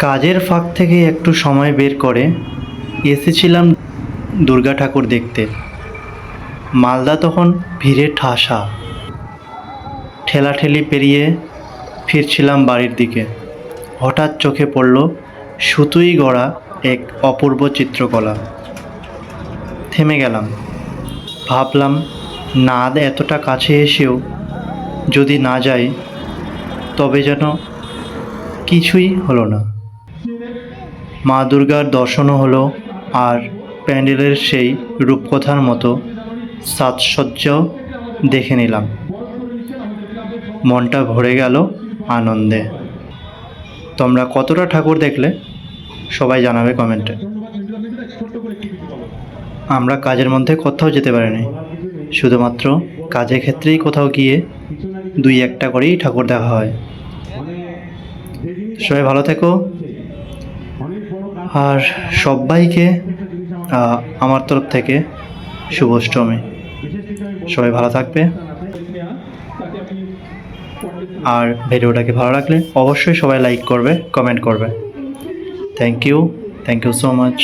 কাজের ফাঁক থেকে একটু সময় বের করে এসেছিলাম দুর্গা ঠাকুর দেখতে। মালদা তখন ভিড়ে ঠাসা। ঠেলাঠেলি পেরিয়ে ফিরছিলাম বাড়ির দিকে। হঠাৎ চোখে পড়ল সুতুই গড়া এক অপূর্ব চিত্রকলা। থেমে গেলাম। ভাবলাম, নাদ এতটা কাছে এসেও যদি না যাই, তবে যেন কিছুই হলো না। মা দুর্গার দর্শনও হলো আর প্যান্ডেলের সেই রূপকথার মতো সাজসজ্জাও দেখে নিলাম। মনটা ভরে গেল আনন্দে। তোমরা কতটা ঠাকুর দেখলে? সবাই জানাবে কমেন্টে। আমরা কাজের মধ্যে কোথাও যেতে পারিনি। শুধুমাত্র কাজের ক্ষেত্রেই কোথাও গিয়ে দুই একটা করেই ঠাকুর দেখা হয়। সবাই ভালো থেকো। আর সবাইকে আমার তরফ থেকে শুভষ্টমী। সবাই ভালো থাকবে। আর ভিডিওটাকে ভালো রাখলে অবশ্যই সবাই লাইক করবে কমেন্ট করবে। Thank you thank you so much